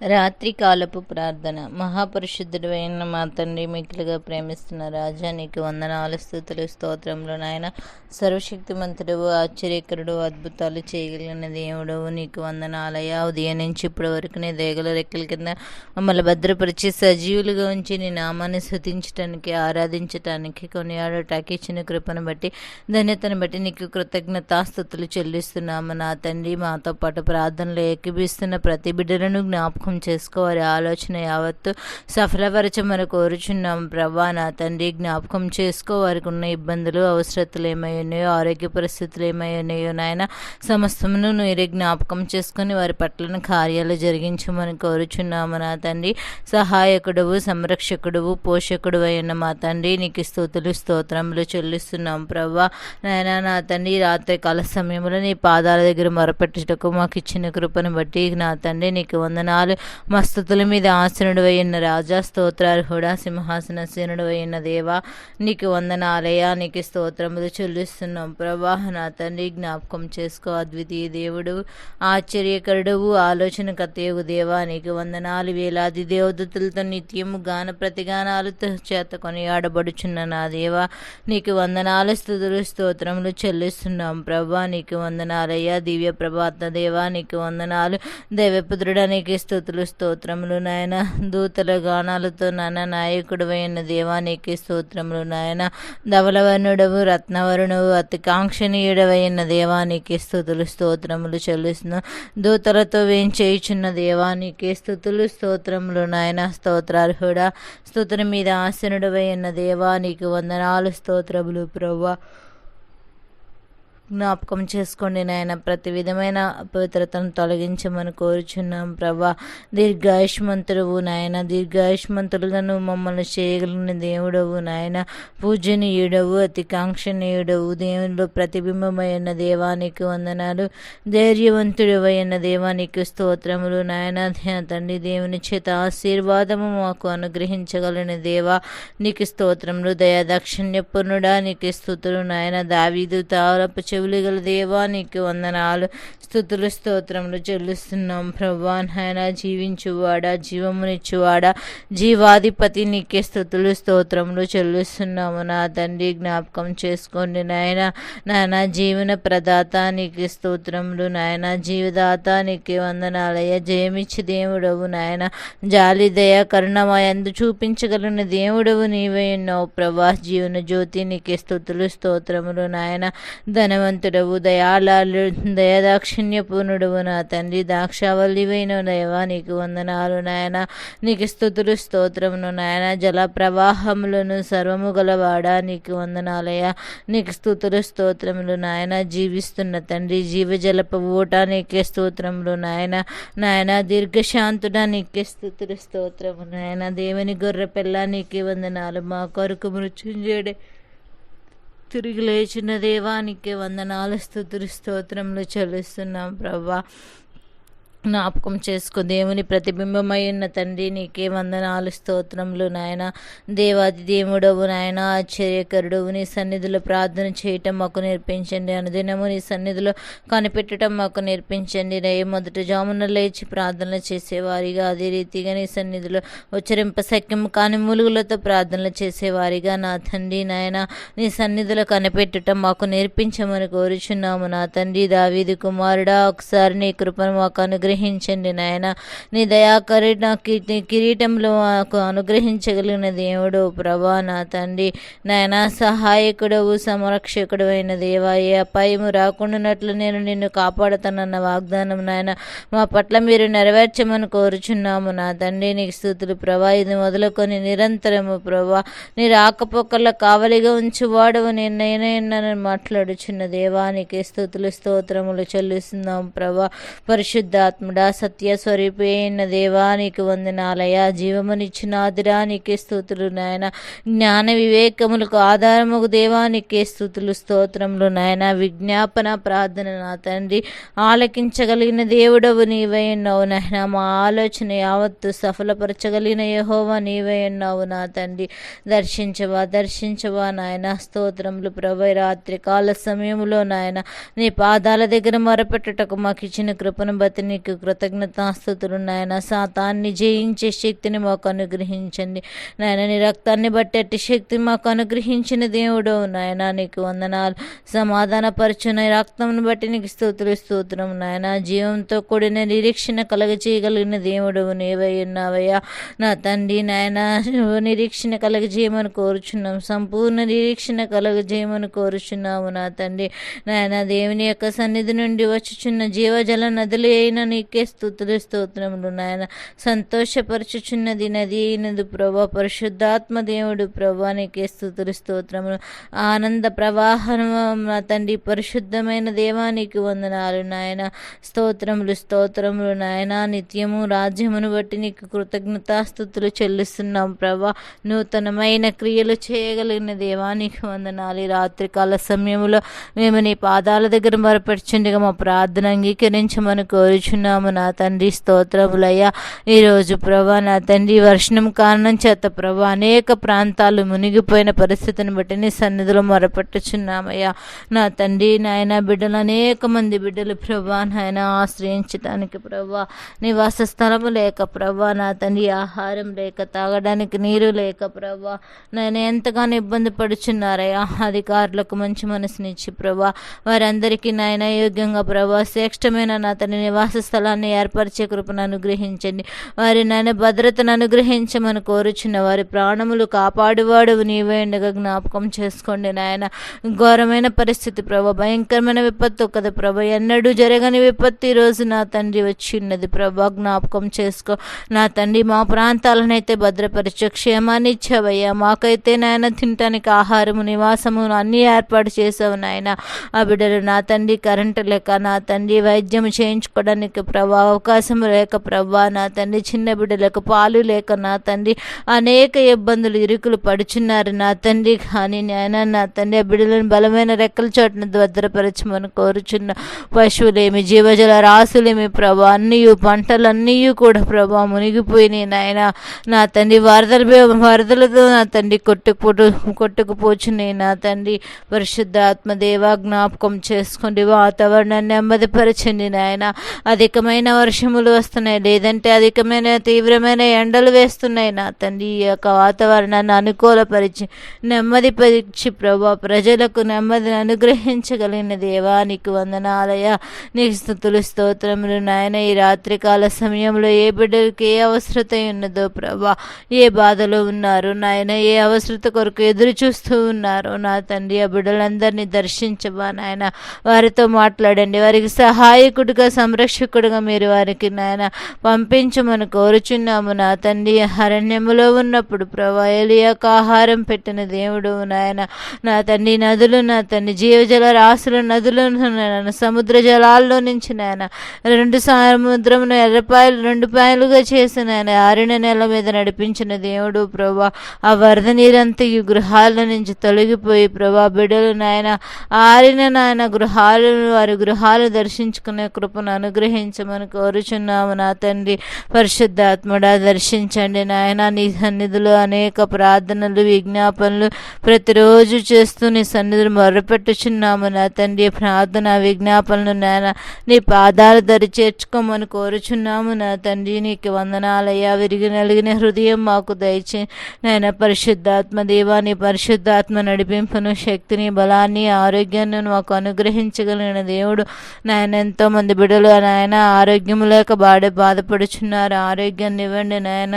రాత్రి కాలపు ప్రార్థన. మహాపరిశుద్ధుడు అయిన మా తండ్రి మిక్కులుగా ప్రేమిస్తున్న రాజా నీకు వందనాలు స్థుతులు స్తోత్రంలో నాయన. సర్వశక్తిమంతుడు ఆశ్చర్యకరుడు అద్భుతాలు చేయగలిగిన దేవుడవు నీకు వందనాలయ్యా. ఉదయం నుంచి ఇప్పటి వరకు నీ దేగల రెక్కల కింద మమ్మల్ని భద్రపరిచి సజీవులుగా ఉంచి నీ నామాన్ని శృతించటానికి ఆరాధించటానికి కొనియాడటానికి ఇచ్చిన కృపను బట్టి ధన్యతను బట్టి నీకు కృతజ్ఞతాస్థుతులు చెల్లిస్తున్నాము. నా తండ్రి మాతో పాటు ప్రార్థనలు ఏకీభిస్తున్న ప్రతి బిడ్డలను జ్ఞాపకం చేసుకో వారి ఆలోచన యావత్తు సఫలపరచమని కోరుచున్నాం. ప్రభా నా తండ్రి జ్ఞాపకం చేసుకో. వారికి ఉన్న ఇబ్బందులు అవసరతలు ఏమై ఉన్నాయో ఆరోగ్య పరిస్థితులు ఏమై ఉన్నాయో నాయన సమస్తమును నీరే జ్ఞాపకం చేసుకుని వారి పట్ల కార్యాలు జరిగించమని కోరుచున్నాము. నా తండ్రి సహాయకుడువు సంరక్షకుడువు పోషకుడు అయిన మా తండ్రి నీకు స్థుతులు స్తోత్రములు చెల్లిస్తున్నాం. ప్రభా నాయన నా తండ్రి రాత్రి కాల సమయంలో నీ పాదాల దగ్గర మొరపెట్టుటకు మాకు ఇచ్చిన కృపను బట్టి నా తండ్రి నీకు వందనాలు మస్తుతుల మీద ఆసనుడు అయిన రాజా స్తోత్రార్హుడా సింహాసన సీనుడు అయిన దేవా నీకు వందనాలయా నీకు స్తోత్రములు చెల్లిస్తున్నాం. ప్రభా నా తండ్రి జ్ఞాపకం చేసుకో అద్వితీయ దేవుడు ఆశ్చర్యకరుడువు ఆలోచన కతేవు దేవా నీకు వందనాలు. వేలాది దేవదతులతో నిత్యము గాన ప్రతిగానాలతో చేత కొనియాడబడుచున్న నా దేవా నీకు వందనాలు స్థుతులు స్తోత్రములు చెల్లిస్తున్నాం. ప్రభా నీకు వందనాలయ్యా. దివ్య ప్రభాత దేవా నీకు వందనాలు. దైవపుత్రుడా నీకు స్థుతులు స్తోత్రములు నాయన. దూతల గానాలతో నాన్న నాయకుడు అయిన దేవానికి స్తోత్రములు నాయన. ధవలవర్ణుడవు రత్నవరుణువు అతి కాంక్షణీయుడవైన దేవానికి స్థుతులు స్తోత్రములు చెల్లిస్తున్నాం దూతలతో వేంచేయుచున్న దేవానికి స్థుతులు స్తోత్రములు నాయన. స్తోత్రార్హుడా స్తుతుల మీద ఆసనుడవైన దేవానికి వందనాలు స్తోత్రములు ప్రభా జ్ఞాపకం చేసుకోండి నాయన. ప్రతి విధమైన అపవిత్రతను తొలగించమని కోరుచున్నాం ప్రభా. దీర్ఘాయుష్మంతుడవు నాయన. దీర్ఘాయుష్మంతులను మమ్మల్ని చేయగలిగిన దేవుడవు నాయన. పూజనీయుడవు అతి కాంక్షణీయుడవు దేవునిలో ప్రతిబింబమైన దేవానికి వందనాలు. ధైర్యవంతుడవైన దేవానికి స్తోత్రములు నాయన. తండ్రి దేవుని చేత ఆశీర్వాదము మాకు అనుగ్రహించగలిగిన దేవా. నీకు స్తోత్రములు దయాదాక్షిణ్యపూర్ణుడా. నీకు స్థుతులు నాయన. దావీదు తారపు చెవులు గల దేవా నీకు వందనాలు. స్థుతులు స్తోత్రములు చెల్లిస్తున్నాం ప్రభా. నాయన జీవించువాడా జీవమునిచ్చువాడా. జీవాధిపతి నీకే స్థుతులు స్తోత్రములు చెల్లిస్తున్నాము నా తండ్రి. జ్ఞాపకం చేసుకోండి నాయన. నాయన జీవన ప్రదాత నీకు స్తోత్రములు. నాయన జీవదాత నీకు వందనాలయ్య. జయమిచ్చి దేవుడవు నాయన. జాలి దయ కరుణమయందు చూపించగలిగిన దేవుడవు నీవే ఉన్నావు ప్రభా. జీవన జ్యోతి నీకే స్థుతులు స్తోత్రములు నాయన. ధనవంతుడవు దయాళాలు దయదాక్షిణ్యపూర్ణుడవు నా తండ్రి. దాక్షావల్లివైన దయవా నీకు వందనాలు నాయన. నీకు స్థుతులు స్తోత్రమును నాయన. జల ప్రవాహములను సర్వము గలవాడా నీకు వందనాలయ నీకు స్థుతులు స్తోత్రములు నాయన. జీవిస్తున్న తండ్రి జీవజలప ఊట నీకే స్తోత్రములు నాయన. నాయన దీర్ఘశాంతుడా నీకే స్థుతులు స్తోత్రము నాయన. దేవుని గొర్రె పిల్ల నీకే వందనాలు. మా కొరకు మృత్యుంజయుడే. తిరిగి లేచిన దేవానికి వందనాలు స్థుతులు స్తోత్రములు చెల్లిస్తున్నాం ప్రభా. జ్ఞాపకం చేసుకో. దేవుని ప్రతిబింబమై ఉన్న తండ్రి నీకే వందనాలు స్తోత్రములు నాయన. దేవాది దేవుడవు నాయన ఆశ్చర్యకరుడవు. నీ సన్నిధిలో ప్రార్థన చేయటం మాకు నేర్పించండి. అనుదినము నీ సన్నిధిలో కనిపెట్టడం మాకు నేర్పించండి. రే మొదట జామున లేచి ప్రార్థనలు చేసేవారిగా. అదే రీతిగా నీ సన్నిధిలో ఉచ్చరింప సఖ్యం కాని మూలుగులతో ప్రార్థనలు చేసేవారిగా. నా తండ్రి నాయన నీ సన్నిధిలో కనిపెట్టడం మాకు నేర్పించమని కోరుచున్నాము. నా తండ్రి దావీది కుమారుడా ఒకసారి నీ కృపను మాకు అనుగ్రహం అనుగ్రహించండి నాయన. నీ దయాకరి నా కిరీటంలో నాకు అనుగ్రహించగలిగిన దేవుడు ప్రభా నా తండ్రి. నాయన సహాయకుడవు సంరక్షకుడు అయిన దేవా ఏ అపాయము రాకుండానట్లు నేను నిన్ను కాపాడుతానన్న వాగ్దానం నాయన. మా పట్ల మీరు నెరవేర్చమని కోరుచున్నాము నా తండ్రి. నీకు స్థుతులు ప్రభా. ఇది మొదలుకొని నిరంతరము ప్రభా. నీ రాకపోకల్లో కావలిగా ఉంచువాడవు. నేను నేనైనా మాట్లాడుచున్న దేవానికి స్థుతులు స్తోత్రములు చెల్లిస్తున్నాం ప్రభా. పరిశుద్ధాత్మ పరిశుద్ధుడా సత్య దేవా దేవానికి వందనాలయ. జీవమునిచ్చిన ఆదిరానికి స్థుతులు నాయన. జ్ఞాన వివేకములకు ఆధారముకు దేవానికి స్థుతులు స్తోత్రములు నాయన. విజ్ఞాపన ప్రార్థన నా తండ్రి. ఆలకించగలిగిన దేవుడవు నీవై ఉన్నావు నాయన. మా ఆలోచన యావత్తు సఫలపరచగలిగిన యహోవా నీవై ఉన్నావు నా తండ్రి. దర్శించవా దర్శించవా నాయన. స్తోత్రములు ప్రభై రాత్రి కాల సమయంలో నాయన. నీ పాదాల దగ్గర మొరపెట్టుటకు మాకు ఇచ్చిన కృపను బతి నీకు నీకు కృతజ్ఞతాస్థుతులు నాయన. సాతాన్ని జయించే శక్తిని మాకు అనుగ్రహించండి. నాయన నీ రక్తాన్ని బట్టేటి శక్తి మాకు అనుగ్రహించిన దేవుడు నాయన. నీకు వందనాలు. సమాధానపరచున రక్తంను బట్టి నీకు స్తోత్రులు స్తోత్రం నాయన. జీవంతో కూడిన నిరీక్షణ కలగజేయగలిగిన దేవుడు నీవై ఉన్నావయ్యా. నా తండ్రి నాయన నిరీక్షణ కలగజేయమని కోరుచున్నాం. సంపూర్ణ నిరీక్షణ కలగజేయమని కోరుచున్నాము నా తండ్రి. నాయన దేవుని యొక్క సన్నిధి నుండి వచ్చుచున్న జీవజల నదులు అయిన నీకే స్థుతులు స్తోత్రములు నాయన. సంతోషపరచుచున్నది నది అయినది ప్రభా. పరిశుద్ధాత్మ దేవుడు ప్రభా నీకే స్థుతులు స్తోత్రములు. ఆనంద ప్రవాహం నా తండ్రి పరిశుద్ధమైన దేవానికి వందనాలు నాయన. స్తోత్రములు స్తోత్రములు నాయన. నిత్యము రాజ్యమును బట్టి నీకు కృతజ్ఞతాస్థుతులు చెల్లిస్తున్నాం ప్రభా. నూతనమైన క్రియలు చేయగలిగిన దేవానికి వందనాలు. రాత్రికాల సమయంలో మేము నీ పాదాల దగ్గర మరపరిచిండగా మా ప్రార్థన అంగీకరించమని కోరుచున్నాం చేస్తున్నాము నా తండ్రి స్తోత్రములయ్యా. ఈరోజు ప్రభా నా తండ్రి వర్షం కారణం చేత ప్రభా అనేక ప్రాంతాలు మునిగిపోయిన పరిస్థితిని బట్టి నీ సన్నిధిలో మొరపెట్టుచున్నామయ్యా. నా తండ్రి నాయన బిడ్డలు అనేక మంది బిడ్డలు ప్రభా నాయన ఆశ్రయించడానికి ప్రభా నివాస స్థలము లేక ప్రభా నా తండ్రి ఆహారం లేక తాగడానికి నీరు లేక ప్రభా నేను ఎంతగానో ఇబ్బంది పడుచున్నారయ్యా. అధికారులకు మంచి మనసునిచ్చి ప్రభా వారందరికీ నాయన యోగ్యంగా ప్రభా శ్రేష్టమైన నా తండ్రి నివాస స్థలాన్ని ఏర్పరిచే కృపను అనుగ్రహించండి. వారి నాయన భద్రతను అనుగ్రహించమని కోరుచున్న వారి ప్రాణములు కాపాడువాడు నీవే ఉండగా జ్ఞాపకం చేసుకోండి నాయన. ఘోరమైన పరిస్థితి ప్రభ భయంకరమైన విపత్తు కదా ప్రభ ఎన్నడూ జరగని విపత్తు ఈ రోజు నా తండ్రి వచ్చి ఉన్నది ప్రభా జ్ఞాపకం చేసుకో. నా తండ్రి మా ప్రాంతాలనైతే భద్రపరిచే క్షేమాన్ని ఇచ్చావయ్యా. మాకైతే నాయన తినటానికి ఆహారము నివాసము అన్నీ ఏర్పాటు చేసావు నాయన. ఆ బిడ్డలు నా తండ్రి కరెంటు లేక నా తండ్రి వైద్యం చేయించుకోవడానికి ప్రభా అవకాశం లేక ప్రభా నా తండ్రి చిన్న బిడ్డలకు పాలు లేక నా తండ్రి అనేక ఇబ్బందులు ఇరుకులు పడుచున్నారు. నా తండ్రి కానీ నాయన నా తండ్రి ఆ బిడ్డలను బలమైన రెక్కల చోటున భద్రపరచమని కోరుచున్న పశువులేమి జీవజల రాసులేమి ప్రభా అన్నీ పంటలన్నీ కూడా ప్రభా మునిగిపోయినాయి నాయన. నా తండ్రి వరదలు వరదలతో నా తండ్రి కొట్టుకుపోటు కొట్టుకుపోచున్నాయి. నా తండ్రి పరిశుద్ధ ఆత్మదేవ జ్ఞాపకం చేసుకోండి. వాతావరణాన్ని నెమ్మదిపరచండి నాయన. అధికమైన వర్షములు వస్తున్నాయి. లేదంటే అధికమైన తీవ్రమైన ఎండలు వేస్తున్నాయి. నా తండ్రి ఈ యొక్క వాతావరణాన్ని అనుకూలపరిచి నెమ్మది పరిచి ప్రభా ప్రజలకు నెమ్మదిని అనుగ్రహించగలిగిన దేవా నీకు వందనాలయ నీకు స్థుతులు స్తోత్రములు నాయన. ఈ రాత్రికాల సమయంలో ఏ బిడ్డలకి ఏ అవసరత ఉన్నదో ప్రభా ఏ బాధలో ఉన్నారు నాయన ఏ అవసరత కొరకు ఎదురు చూస్తూ ఉన్నారో నా తండ్రి ఆ బిడ్డలందరినీ దర్శించబా నాయన. వారితో మాట్లాడండి. వారికి సహాయకుడిగా సంరక్షకుడు సంరక్షకుడిగా మీరు వారికి నాయన పంపించమని కోరుచున్నాము. నా తండ్రి అరణ్యములో ఉన్నప్పుడు ప్రభా ఎలియాకు ఆహారం పెట్టిన దేవుడు నాయన. నా తండ్రి నదులు నా తండ్రి జీవజల రాసుల నదులు నాయన సముద్ర జలాల్లో నుంచి నాయన రెండు సముద్రమును ఎర్రపాయలు రెండు పాయలుగా చేసిన ఆయన ఆరిన నెల మీద నడిపించిన దేవుడు ప్రభా ఆ వరద నీరంతా ఈ గృహాల నుంచి తొలగిపోయి ప్రభా బిడ్డలు నాయన ఆరిన నాయన గృహాలు వారి గృహాలు దర్శించుకునే కృపను అనుగ్రహించమని కోరుచున్నాము నా తండ్రి. పరిశుద్ధాత్ముడా దర్శించండి నాయన. నీ సన్నిధిలో అనేక ప్రార్థనలు విజ్ఞాపనలు ప్రతిరోజు చేస్తూ నీ సన్నిధులు మొరపెట్టుచున్నాము నా తండ్రి. ప్రార్థన విజ్ఞాపనలు నాయన నీ పాదాలు దరి చేర్చుకోమని కోరుచున్నాము నా తండ్రి. నీకు వందనాలయ్యా. విరిగి నలిగిన హృదయం మాకు దయచే నాయన. పరిశుద్ధాత్మ దేవా నీ పరిశుద్ధాత్మ నడిపింపును శక్తిని బలాన్ని ఆరోగ్యాన్ని మాకు అనుగ్రహించగలిగిన దేవుడు. నాయన ఎంతో మంది నాయన నాయన ఆరోగ్యం లేక బాడే బాధపడుచున్నారు. ఆరోగ్యాన్ని ఇవ్వండి నాయన.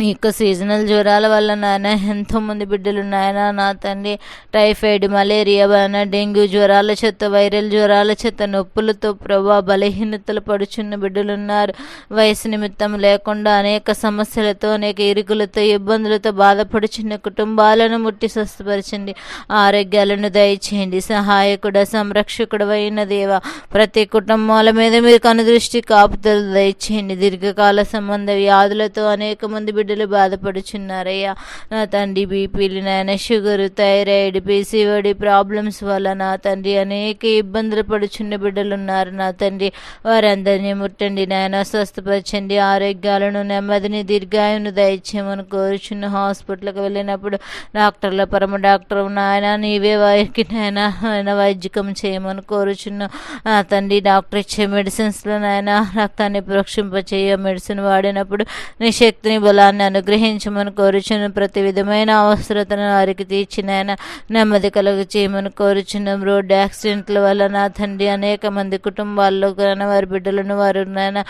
ఈ యొక్క సీజనల్ జ్వరాల వల్ల నాయన ఎంతోమంది బిడ్డలు నాయన నా తండ్రి టైఫాయిడ్ మలేరియా వలన డెంగ్యూ జ్వరాల చేత వైరల్ జ్వరాల చేత నొప్పులతో ప్రభా బలహీనతలు పడుచున్న బిడ్డలు ఉన్నారు. వయసు నిమిత్తం లేకుండా అనేక సమస్యలతో అనేక ఇరుకులతో ఇబ్బందులతో బాధపడుచున్న కుటుంబాలను ముట్టి స్వస్థపరచండి. ఆరోగ్యాలను దయచేయండి. సహాయకుడ సంరక్షకుడు అయిన దేవ ప్రతి కుటుంబాల మీద మీరు కనుదృష్టి కాపుతలు దయచేయండి. దీర్ఘకాల సంబంధ వ్యాధులతో అనేక మంది బిడ్డలు బాధపడుచున్నారయ్యా. నా తండ్రి బీపీలు నాయన షుగర్ థైరాయిడ్ పీసీఓడి ప్రాబ్లమ్స్ వల్ల నా తండ్రి అనేక ఇబ్బందులు పడుచున్న బిడ్డలు ఉన్నారు. నా తండ్రి వారందరినీ ముట్టండి నాయన స్వస్థపరచండి. ఆరోగ్యాలను నెమ్మదిని దీర్ఘాయును దయచేయమని కోరుచున్న హాస్పిటల్కి వెళ్ళినప్పుడు డాక్టర్ల పరమ డాక్టర్ నాయన నీవే వారికి నాయన ఆయన వైద్యకం చేయమని కోరుచున్న నా తండ్రి డాక్టర్ ఇచ్చే మెడిసిన్స్లో నాయన రక్తాన్ని ప్రోక్షింపచేయ మెడిసిన్ వాడినప్పుడు నీ శక్తిని బలాన్ని అనుగ్రహించమని కోరుచును ప్రతి విధమైన అవసరతను వారికి తీర్చిన నెమ్మది కలుగు చేయమని కోరుచున్నాం. రోడ్డు యాక్సిడెంట్ల వల్ల నా తండ్రి అనేక మంది కుటుంబాల్లో కానీ వారి బిడ్డలను వారు నాయన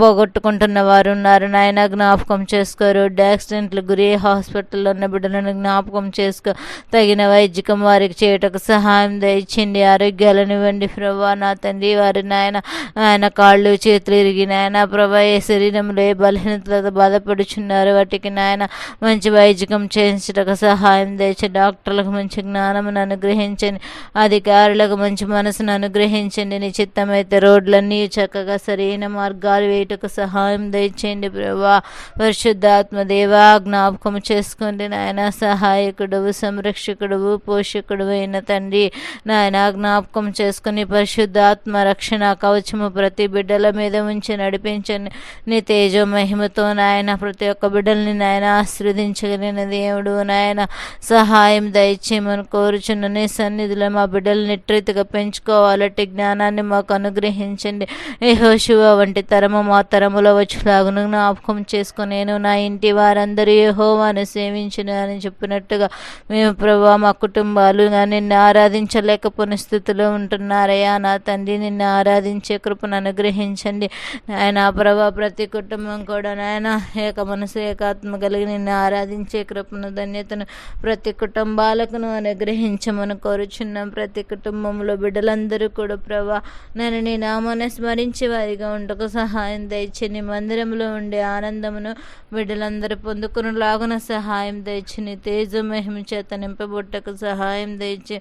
పోగొట్టుకుంటున్న వారు ఉన్నారు. నాయన జ్ఞాపకం చేసుకో. రోడ్డు యాక్సిడెంట్లు గురి హాస్పిటల్లో ఉన్న బిడ్డలను జ్ఞాపకం చేసుకో. తగిన వైద్యకం వారికి చేయటకు సహాయం దయచండి ఆరోగ్యాలను ఇవ్వండి. ప్రభా నా తండ్రి వారి నాయన ఆయన కాళ్ళు చేతులు ఇరిగి ప్రభా ఏ శరీరంలో ఏ బలహీనతలతో బాధపడుచున్నారు వాటికి నాయన మంచి వైద్యకం చేయించటకు సహాయం తెచ్చి డాక్టర్లకు మంచి జ్ఞానమును అనుగ్రహించండి అధికారులకు మంచి మనసును అనుగ్రహించండి నీ చిత్తమైతే రోడ్లన్నీ చక్కగా సరైన మార్గాలు వేయటకు సహాయం దయచేయండి ప్రభా. పరిశుద్ధాత్మ దేవా జ్ఞాపకం చేసుకోండి నాయన సహాయకుడు సంరక్షకుడు పోషకుడు అయిన తండ్రి. నాయన జ్ఞాపకం చేసుకుని పరిశుద్ధాత్మ రక్షణ కవచము ప్రతి బిడ్డల మీద ఉంచి నడిపించండి. నీ తేజో మహిమతో నాయన ప్రతి ఒక్క బిడ్డల్ని నాయన ఆశీర్వదించగలిగిన దేవుడు నాయన సహాయం దయచేయమని కోరుచున్న నీ సన్నిధిలో మా బిడ్డలు నిట్రీతిగా పెంచుకోవాలంటే జ్ఞానాన్ని మాకు అనుగ్రహించండి. యెహోషువ వంటి తరము మా తరములో వచ్చేలాగును జ్ఞాపకం చేసుకుని నేను నా ఇంటి వారందరూ యెహోవాను సేవించిన అని చెప్పినట్టుగా మేము ప్రభా మా కుటుంబాలు నిన్ను ఆరాధించలేకపోయిన స్థితిలో ఉంటున్నారయ్యా. నా తండ్రి నిన్ను ఆరాధించే కృపను అనుగ్రహించండి. నాయన ప్రభా ప్రతి కుటుంబం కూడా నాయన ఏక మనసు ఏకాత్మ కలిగి నిన్ను ఆరాధించే కృపను ధన్యతను ప్రతి కుటుంబాలకును అనుగ్రహించమని కోరుచున్నాం. ప్రతి కుటుంబంలో బిడ్డలందరూ కూడా ప్రభా నేను నీ నామాన్ని స్మరించి వారిగా ఉండకు సహాయం దయచి నీ మందిరంలో ఉండే ఆనందమును బిడ్డలందరూ పొందుకుని లాగున సహాయం దయచి నీ తేజ మహిమ చేత నింపబుట్టకు సహాయం దయచి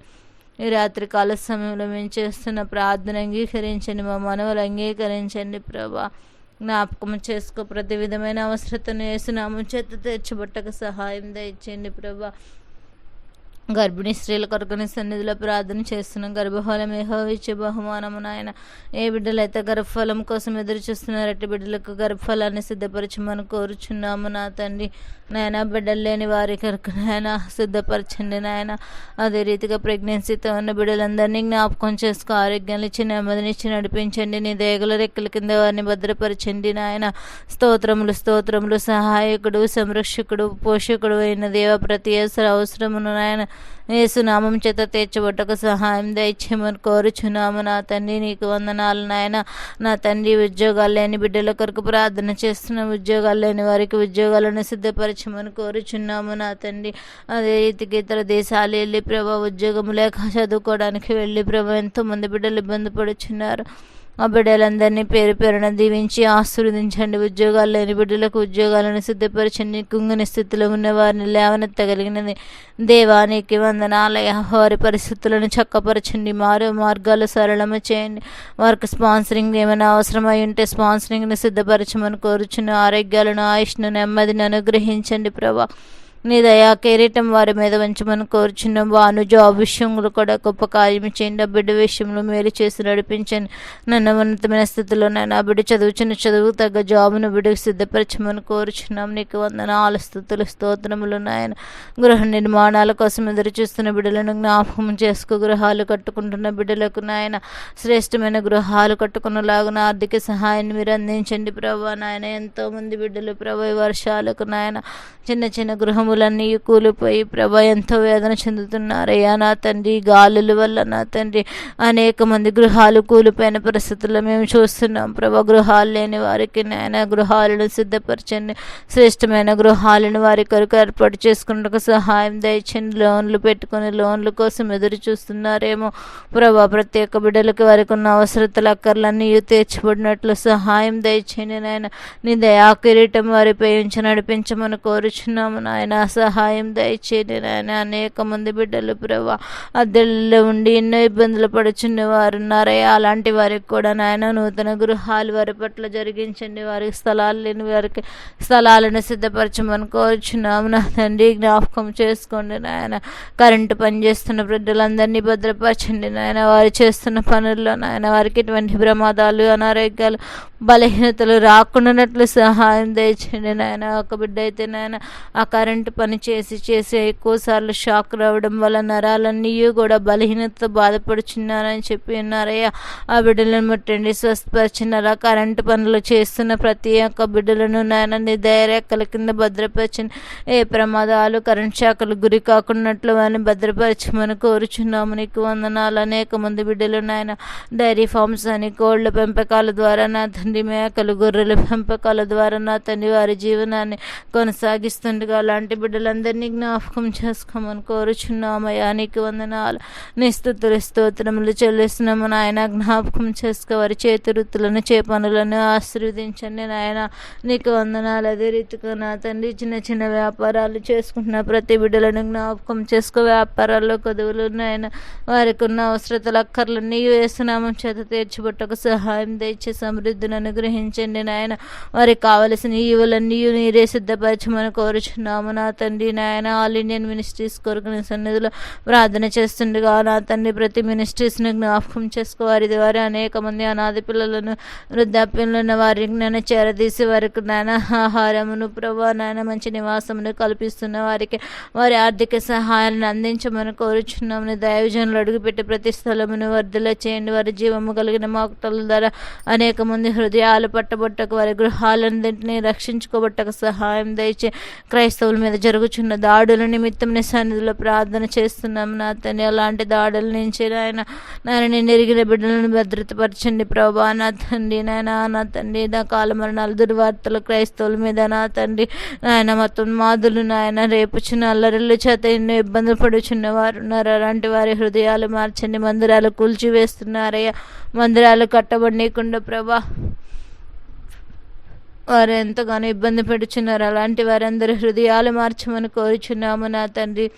ఈ రాత్రి కాల సమయంలో మేము చేస్తున్న ప్రార్థన అంగీకరించండి మా మనవలు అంగీకరించండి ప్రభా. జ్ఞాపకం చేసుకో. ప్రతి విధమైన అవసరతను వేసినాము చేత తెచ్చిబట్టకు సహాయం దయచేయండి ప్రభా. గర్భిణీ స్త్రీల కొరకుని సన్నిధిలో ప్రార్థన చేస్తున్నాం. గర్భఫలం ఏహో ఇచ్చే బహుమానము నాయన. ఏ బిడ్డలైతే గర్భఫలం కోసం ఎదురు చూస్తున్నారు అట్టి బిడ్డలకు గర్భఫలాన్ని సిద్ధపరచమని కోరుచున్నాము నా తండ్రి. నాయన బిడ్డలు లేని వారి కొరకు నాయన సిద్ధపరచండి నాయన. అదే రీతిగా ప్రెగ్నెన్సీతో ఉన్న బిడ్డలందరినీ జ్ఞాపకం చేసుకో ఆరోగ్యాన్ని ఇచ్చి నెమ్మదినిచ్చి నడిపించండి. నీ దేగల రెక్కల కింద వారిని భద్రపరచండి నాయన. స్తోత్రములు స్తోత్రములు. సహాయకుడు సంరక్షకుడు పోషకుడు అయిన దేవ ప్రతి అవసరమును నాయన ఏసునామం చేత తీర్చబట్టకు సహాయం దయచేయమని కోరుచున్నాము. నా తండ్రి నీకు వందనాలు నాయన. నా తండ్రి ఉద్యోగాలు లేని బిడ్డల కొరకు ప్రార్థన చేస్తున్న ఉద్యోగాలు లేని వారికి ఉద్యోగాలను సిద్ధపరచమని కోరుచున్నాము. నా తండ్రి అదే రీతికి ఇతర దేశాలు వెళ్ళి ప్రభా ఉద్యోగం లేక చదువుకోవడానికి వెళ్ళి ప్రభా ఎంతోమంది బిడ్డలు ఇబ్బంది పడుచున్నారు. ఆ బిడ్డలందరినీ పేరు పేరున దీవించి ఆశీర్వదించండి. ఉద్యోగాలు లేని బిడ్డలకు ఉద్యోగాలను సిద్ధపరచండి కుంగిన స్థితిలో ఉన్న వారిని లేవనెత్తగలిగినది. దేవానికి వందనాలయ వారి పరిస్థితులను చక్కపరచండి. మారు మార్గాలు సరళము చేయండి. వారికి స్పాన్సరింగ్ ఏమైనా అవసరమై ఉంటే స్పాన్సరింగ్ని సిద్ధపరచమని కోరుచున్న ఆరోగ్యాలను ఆయుష్ను నెమ్మదిని అనుగ్రహించండి ప్రభా. నీ దయా కిరీటం వారి మీద ఉంచమని కోరుచున్న వాను జాబ్ విషయంలో కూడా గొప్ప కార్యం చేయండి. ఆ బిడ్డ విషయంలో మేలు చేసి నడిపించండి. నన్ను ఉన్నతమైన స్థితిలో నేను ఆ బిడ్డ చదువుచున్న చదువు తగ్గ జాబును బిడ్డకు సిద్ధపరచమని కోరుచున్నాం. నీకు వందనాలు స్థుతులు స్తోత్రములు నాయన. గృహ నిర్మాణాల కోసం ఎదురు చూస్తున్న బిడ్డలను జ్ఞాపకం చేసుకో. గృహాలు కట్టుకుంటున్న బిడ్డలకు నాయన శ్రేష్టమైన గృహాలు కట్టుకున్నలాగున ఆర్థిక సహాయాన్ని మీరు అందించండి. ప్రభా నాయన ఎంతోమంది బిడ్డలు ప్రభా వర్షాలకు నాయన చిన్న చిన్న గృహములన్నీ కూలిపోయి ప్రభా ఎంతో వేదన చెందుతున్నారయ్యా. నా తండ్రి గాలుల వల్ల నా తండ్రి అనేక మంది గృహాలు కూలిపోయిన పరిస్థితుల్లో మేము చూస్తున్నాం ప్రభా. గృహాలు లేని వారికి నాయన గృహాలను సిద్ధపరచండి. శ్రేష్టమైన గృహాలను వారి కొరకు ఏర్పాటు చేసుకున్నకు సహాయం దయచండి లోన్లు పెట్టుకుని లోన్ల కోసం ఎదురు చూస్తున్నారేమో ప్రభా. ప్రతి ఒక్క బిడ్డలకి వారికి ఉన్న అవసరతలు అక్కర్లన్నీ తీర్చబడినట్లు సహాయం దయచేయండి నాయన. నీ దయా కిరీటం వారిపై ఉంచి నడిపించమని కోరుచున్నాము నాయన. నాయన సహాయం దయచేయండి నాయన. అనేక మంది బిడ్డలు ప్రభా అద్దెల్లో ఉండి ఎన్నో ఇబ్బందులు పడుచున్న వారు ఉన్నారయ్యా అలాంటి వారికి కూడా నాయన నూతన గృహాలు వారి పట్ల జరిగించండి. వారికి స్థలాలు లేని వారికి స్థలాలను సిద్ధపరచమని కోరుచున్నాము. నా తండ్రి జ్ఞాపకం చేసుకోండి నాయన. కరెంటు పనిచేస్తున్న బిడ్డలందరినీ భద్రపరచండి నాయన. వారు చేస్తున్న పనుల్లో నాయన వారికి ఎటువంటి ప్రమాదాలు అనారోగ్యాలు బలహీనతలు రాకుండానట్లు సహాయం దయచేయండి నాయన. ఒక బిడ్డ అయితే నాయన ఆ కరెంటు పని చేసి చేసి ఎక్కువసార్లు షాక్ రావడం వల్ల నరాలన్నీ కూడా బలహీనతతో బాధపడుచున్నారని చెప్పి ఉన్నారయ్యా. ఆ బిడ్డలను ముట్టండి. స్వస్థపరిచినారా. కరెంటు పనులు చేస్తున్న ప్రతి ఒక్క బిడ్డలను నాయన నీ ధైర్యక్కల కింద భద్రపరిచిన ఏ ప్రమాదాలు కరెంట్ శాఖలు గురి కాకున్నట్లు అని భద్రపరచమని కోరుచున్నాము. నీకు వందనాలు. అనేక మంది బిడ్డలు నాయన డైరీ ఫార్మ్స్ అని కోళ్ళ పెంపకాల ద్వారా నా తండ్రి మేకలు గొర్రెల పెంపకాల ద్వారా నా తండ్రి వారి జీవనాన్ని కొనసాగిస్తుండగా అలాంటి బిడ్డలందరినీ జ్ఞాపకం చేసుకోమని కోరుచున్నామయ్యా. నీకు వందనాలు. నిస్తుతులు స్తోత్రములు చెల్లిస్తున్నాము నాయన. జ్ఞాపకం చేసుకో వారి చేతి వృత్తులను చేపనులను ఆశీర్వదించండి నాయన. నీకు వందనాలు. అదే రీతిగా నా తండ్రి చిన్న చిన్న వ్యాపారాలు చేసుకుంటున్న ప్రతి బిడ్డలను జ్ఞాపకం చేసుకో. వ్యాపారాల్లో కొదువులు నాయన. వారికి ఉన్న అవసరతలు అక్కర్లన్నీ వేసునామం చేత తీర్చిబట్టకు సహాయం దయచే సమృద్ధిని అనుగ్రహించండి నాయన. వారికి కావలసిన ఈవులన్నీ నీరే సిద్ధపరచమని కోరుచున్నాము నా తండ్రి నాయన. ఆల్ ఇండియన్ మినిస్ట్రీస్ కొరకు నీ సన్నిధిలో ప్రార్థన చేస్తుండగా నా తండ్రి ప్రతి మినిస్ట్రీస్ని జ్ఞాపకం చేసుకో. వారి ద్వారా అనేక మంది అనాథ పిల్లలను వృద్ధాప్యంలో ఉన్న వారికి నేను చేరదీసి వారికి నాయన ఆహారమును ప్రభా నాయన మంచి నివాసమును కల్పిస్తున్న వారికి వారి ఆర్థిక సహాయాన్ని అందించమని కోరుచున్నామని దైవజనులు అడుగుపెట్టి ప్రతి స్థలమును వర్ధల చేయండి వారి జీవము కలిగిన మాకుటల ద్వారా అనేక మంది హృదయాలు పట్టబట్టకు వారి గృహాలన్నింటినీ రక్షించుకోబట్టకు సహాయం దయచే క్రైస్తవుల మీద జరుగుచున్న దాడుల నిమిత్తం నీ సన్నిధిలో ప్రార్థన చేస్తున్నాం నా తండ్రి అలాంటి దాడుల నుంచి నాయన నాయన నెరిగిన బిడ్డలను భద్రతపరచండి ప్రభా నా తండ్రి నాయన నా తండ్రి నా కాల మరణాలు దుర్వార్తలు క్రైస్తవుల మీద నా తండ్రి నాయన మొత్తం మాదులు నాయన రేపుచున్న అల్లరిల్లు చేత ఎన్నో ఇబ్బందులు పడుచున్న వారు ఉన్నారు. అలాంటి వారి హృదయాలు మార్చండి. మందిరాలు కూల్చివేస్తున్నారయ్యా. మందిరాలు కట్టబడనీయకుండా ప్రభా వారు ఎంతగానో ఇబ్బంది పెడుచున్నారు. అలాంటి వారందరి హృదయాలు మార్చమని కోరుచున్నాము నా తండ్రి.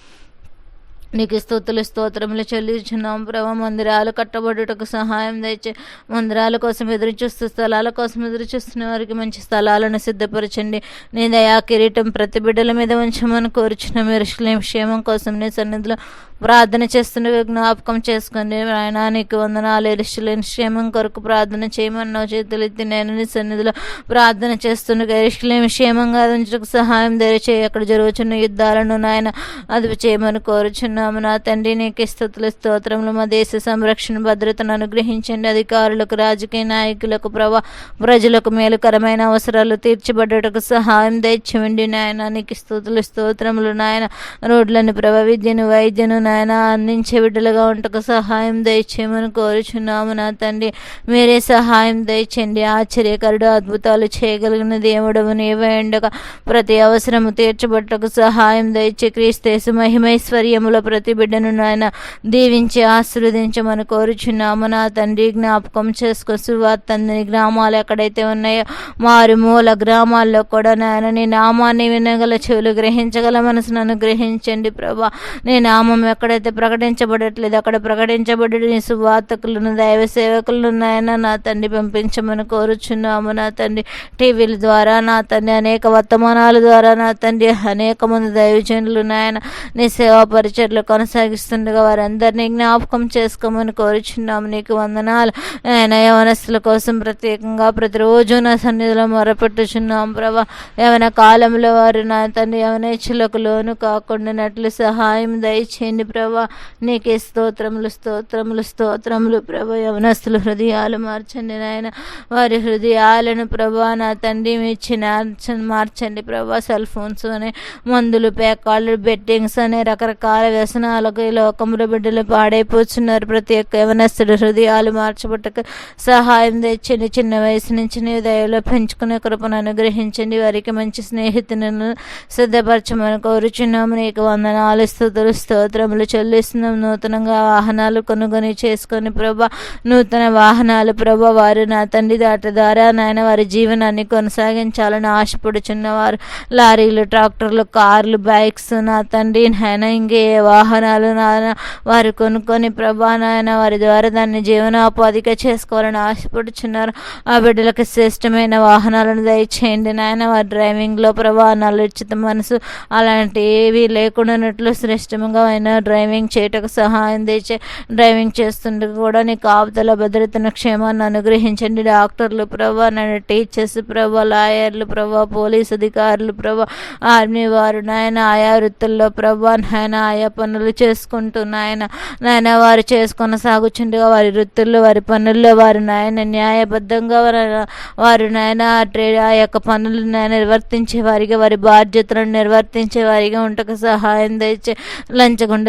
నీకు స్తోతులు స్తోత్రములు చెల్లించున్నాం ప్రభా మందిరాలు కట్టబడుటకు సహాయం దయచే మందిరాల కోసం ఎదురు చూస్తూ స్థలాల కోసం ఎదురు చూస్తున్న వారికి మంచి స్థలాలను సిద్ధపరచండి. నీ దయా కిరీటం ప్రతి బిడ్డల మీద ఉంచమని కోరుచున్న మీరు క్షేమం కోసం నీ సన్నిధిలో ప్రార్థన చేస్తున్న జ్ఞాపకం చేసుకోండి ఆయన నీకు వందనాలు ఎరుషులేని క్షేమం కొరకు ప్రార్థన చేయమన్నావు. చేతులు ఎత్తి నేను నీ సన్నిధిలో ప్రార్థన చేస్తున్న ఎరుషులేమి క్షేమంగా అందించడానికి సహాయం దయచేయి. అక్కడ జరుగుతున్న యుద్ధాలను నాయన అదుపు చేయమని కోరుచున్నాము. నా తండ్రి నీకు స్థుతుల స్తోత్రములు. మా దేశ సంరక్షణ భద్రతను అనుగ్రహించండి. అధికారులకు రాజకీయ నాయకులకు ప్రభా ప్రజలకు మేలుకరమైన అవసరాలు తీర్చబడ్డటకు సహాయం దయచేయండి. నాయన నీకు స్థుతులు స్తోత్రములు. నాయన రోడ్లను ప్రభా విద్యను వైద్యను నాయన అందించే బిడ్డలుగా ఉంటకు సహాయం దయచేయమని కోరుచున్నాము నా తండ్రి. మీరే సహాయం దయచండి. ఆశ్చర్యకరుడు అద్భుతాలు చేయగలిగిన దేవుడు నీవే ఉండగా ప్రతి అవసరము తీర్చబట్టకు సహాయం దయచే క్రీస్తేసు మహిమైశ్వర్యముల ప్రతి బిడ్డను నాయన దీవించి ఆశీర్వదించమని కోరుచున్నాము నా తండ్రి. జ్ఞాపకం చేసుకో సువార్తందని గ్రామాలు ఎక్కడైతే ఉన్నాయో మారుమూల గ్రామాల్లో కూడా నాయన నీ నామాన్ని వినగల చెవులు గ్రహించగల మనసును అనుగ్రహించండి ప్రభా. నీ నామం ఎక్కడైతే ప్రకటించబడట్లేదు. అక్కడ ప్రకటించబడి సువార్తకులను దైవ సేవకులను నాయన నా తండ్రి పంపించమని కోరుచున్నాము. నా తండ్రి టీవీల ద్వారా నా తండ్రి అనేక వర్తమానాల ద్వారా నా తండ్రి అనేక మంది దైవజనులు నాయన నీ సేవా పరిచర్లు కొనసాగిస్తుండగా వారందరినీ జ్ఞాపకం చేసుకోమని కోరుచున్నాము. నీకు వందనాలు. ఆయన యవనస్తుల కోసం ప్రత్యేకంగా ప్రతిరోజు నా సన్నిధిలో మొరపెట్టుచున్నాం ప్రభా. ఏమైనా కాలంలో వారు నా తండ్రి యవనేచ్చులకు లోను కాకుండానట్లు సహాయం దయచేయండి ప్రభా నీకే స్తోత్రములు స్తోత్రములు స్తోత్రములు ప్రభ. యవనస్తుల హృదయాలు మార్చండి నాయన. వారి హృదయాలను ప్రభా నా తండ్రి ఇచ్చిన మార్చండి ప్రభా. సెల్ ఫోన్స్ అని మందులు పేకాళ్ళు బెట్టింగ్స్ అనే రకరకాల వ్యసనాలకు ఈ లోకంలో బిడ్డలు పాడైపోతున్నారు. ప్రతి ఒక్క యవనస్తుడు హృదయాలు మార్చబట్టక సహాయం తెచ్చండి. చిన్న వయసు నుంచి నీ దయలో పెంచుకునే కృపను అనుగ్రహించండి. వారికి మంచి స్నేహితులను సిద్ధపరచమని కోరుచున్నాము. నీకు వందనాలు స్థుతులు స్తోత్రములు చెల్లిస్తున్నాం నూతనంగా వాహనాలు కొనుగొని చేసుకొని ప్రభా నూతన వాహనాలు ప్రభా వారు నా తండ్రి దాటి ద్వారా నాయన వారి జీవనాన్ని కొనసాగించాలని ఆశపడుచున్నవారు. లారీలు ట్రాక్టర్లు కార్లు బైక్స్ నా తండ్రి నాయన ఇంకే వాహనాలు నాయన వారు కొనుక్కొని ప్రభా నాయన వారి ద్వారా దాన్ని జీవనోపాధిగా చేసుకోవాలని ఆశపడుచున్నారు. ఆ బిడ్డలకు శ్రేష్టమైన వాహనాలను దయచేయండి నాయన. వారి డ్రైవింగ్లో ప్రభా నలుచిత మనసు అలాంటి ఏవి లేకుండానట్లు శ్రేష్టంగా అయిన డ్రైవింగ్ చేయటకు సహాయం తెచ్చే డ్రైవింగ్ చేస్తుండగా కూడా నీకు ఆపుదల భద్రతను క్షేమాన్ని అనుగ్రహించండి. డాక్టర్లు ప్రభా నన్ను టీచర్స్ ప్రభా లాయర్లు ప్రభా పోలీస్ అధికారులు ప్రభా ఆర్మీ వారు నాయన ఆయా వృత్తుల్లో ప్రభా నాయన ఆయా పనులు చేసుకుంటూ నాయన నాయన వారు చేసుకున్న సాగుచుండగా వారి వృత్తుల్లో వారి పనుల్లో వారు నాయన న్యాయబద్ధంగా వారు- వారు నాయన ట్రేడ్ ఆ యొక్క పనులు నాయన నిర్వర్తించే వారిగా వారి బాధ్యతలను నిర్వర్తించే వారిగా ఉంటకు సహాయం తెచ్చే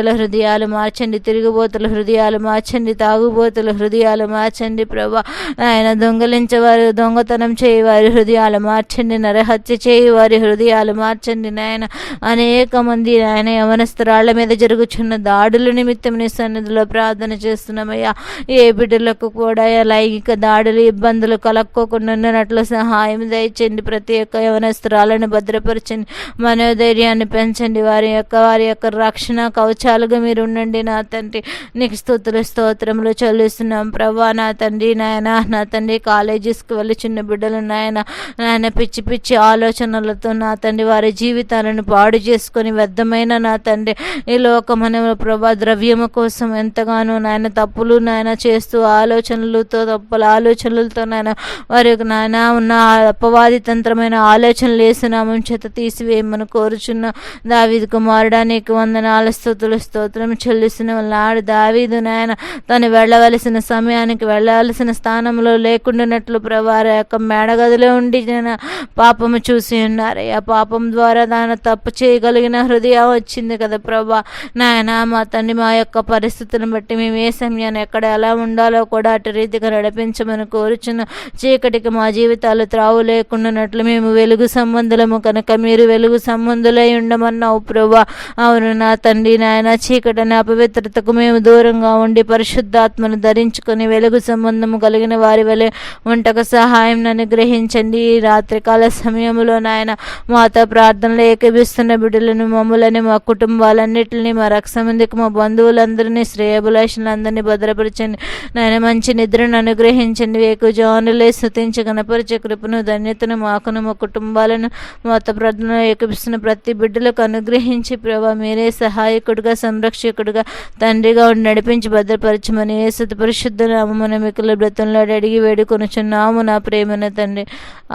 లంచగొండల హృదయాలు మార్చండి తిరుగుబోతుల హృదయాలు మార్చండి తాగుబోతుల హృదయాలు మార్చండి ప్రభా. ఆయన దొంగలించేవారు దొంగతనం చేయవారి హృదయాలు మార్చండి నరహత్య చేయవారి హృదయాలు మార్చండి నాయన. అనేక మంది ఆయన యవనస్త్రాల మీద జరుగుచున్న దాడుల నిమిత్తం నీ సన్నిధిలో ప్రార్థన చేస్తున్నామయ్యా. ఏ బిడ్డలకు కూడా లైంగిక దాడులు ఇబ్బందులు కలక్కోకుండా ఉన్నట్లు సహాయం దయచండి ప్రతి ఒక్క యవనస్తురాలను భద్రపరచండి మనోధైర్యాన్ని పెంచండి. వారి యొక్క వారి యొక్క రక్షణ కవచాలుగా మీరు ఉండండి నా తండ్రి. నీకు స్తుతులు స్తోత్రములు చెల్లిస్తున్నాం. ప్రభా నా తండ్రి నాయన నా తండ్రి కాలేజెస్కి వెళ్ళి చిన్న బిడ్డలు నాయన నాయన పిచ్చి పిచ్చి ఆలోచనలతో నా తండ్రి వారి జీవితాలను పాడు చేసుకొని వ్యర్థమైన నా తండ్రి. ఈ లోకమనే ప్రభా ద్రవ్యము కోసం ఎంతగానో నాయన తప్పులు నాయన చేస్తూ ఆలోచనలతో తప్పుల ఆలోచనలతో నాయన వారి నాయన ఉన్న అపవాది తంత్రమైన ఆలోచనలు వేసినామం చేత తీసివేయమని కోరుచున్న దావీదు కుమారుడా నీకు వందనాల స్థుతులు స్తోత్రం చెల్లిస్తున్న నాడు దావీదు నాయన తను వెళ్ళవలసిన సమయానికి వెళ్ళవలసిన స్థానంలో లేకుండానట్లు ప్రవారి యొక్క మేడగదిలో ఉండి నేను పాపము చూసి ఉన్నారు. ఆ పాపం ద్వారా తాను తప్పు చేయగలిగిన హృదయం వచ్చింది కదా ప్రభా. నాయన మా తండ్రి మా యొక్క పరిస్థితులను బట్టి మేము ఏ సమయాన్ని ఎక్కడ ఎలా ఉండాలో కూడా అటు రీతిగా నడిపించమని కోరుచున్న చీకటికి మా జీవితాలు త్రావు లేకుండానట్లు మేము వెలుగు సంబంధులము కనుక మీరు వెలుగు సంబంధులై ఉండమన్నావు ప్రభా. అవును నా తండ్రి నాయన చీకటిని అపవిత్రతకు మేము దూరంగా ఉండి పరిశుద్ధాత్మను ధరించుకొని వెలుగు సంబంధము కలిగిన వారి వలె ఉంటకు సహాయం అనుగ్రహించండి ఈ రాత్రికాల సమయంలో నాయన మాతో ప్రార్థనలు ఏకీభిస్తున్న బిడ్డలను మమ్ములని మా కుటుంబాలన్నిటిని మా రక్షమందికి మా బంధువులందరినీ శ్రేయభిలాషులందరినీ భద్రపరచండి. నాయన మంచి నిద్రను అనుగ్రహించండి. వేకు జానులే స్థుతించి కనపరిచే కృపను ధన్యతను మాకును మా కుటుంబాలను మాతో ప్రార్థన ఏకపిస్తున్న ప్రతి బిడ్డలకు అనుగ్రహించి ప్రభా మీరే సహాయకుడిగా సంరక్షకుడిగా తండ్రిగా ఉండి నడిపించి భద్రపరచమని ఏసుత పరిశుద్ధ నామమున మిక్కుల బ్రతంలో అడిగి వేడుకొనుచున్నాము నా ప్రేమన తండ్రి.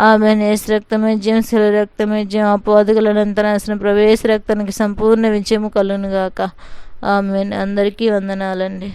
ఆమె నేసు రక్తమజ్యం శిల రక్తమజ్యం అపోదగలనంతనాశనం ప్రవేశ రక్తానికి సంపూర్ణ విజయము కలునుగాక ఆమె అందరికీ వందనాలండి.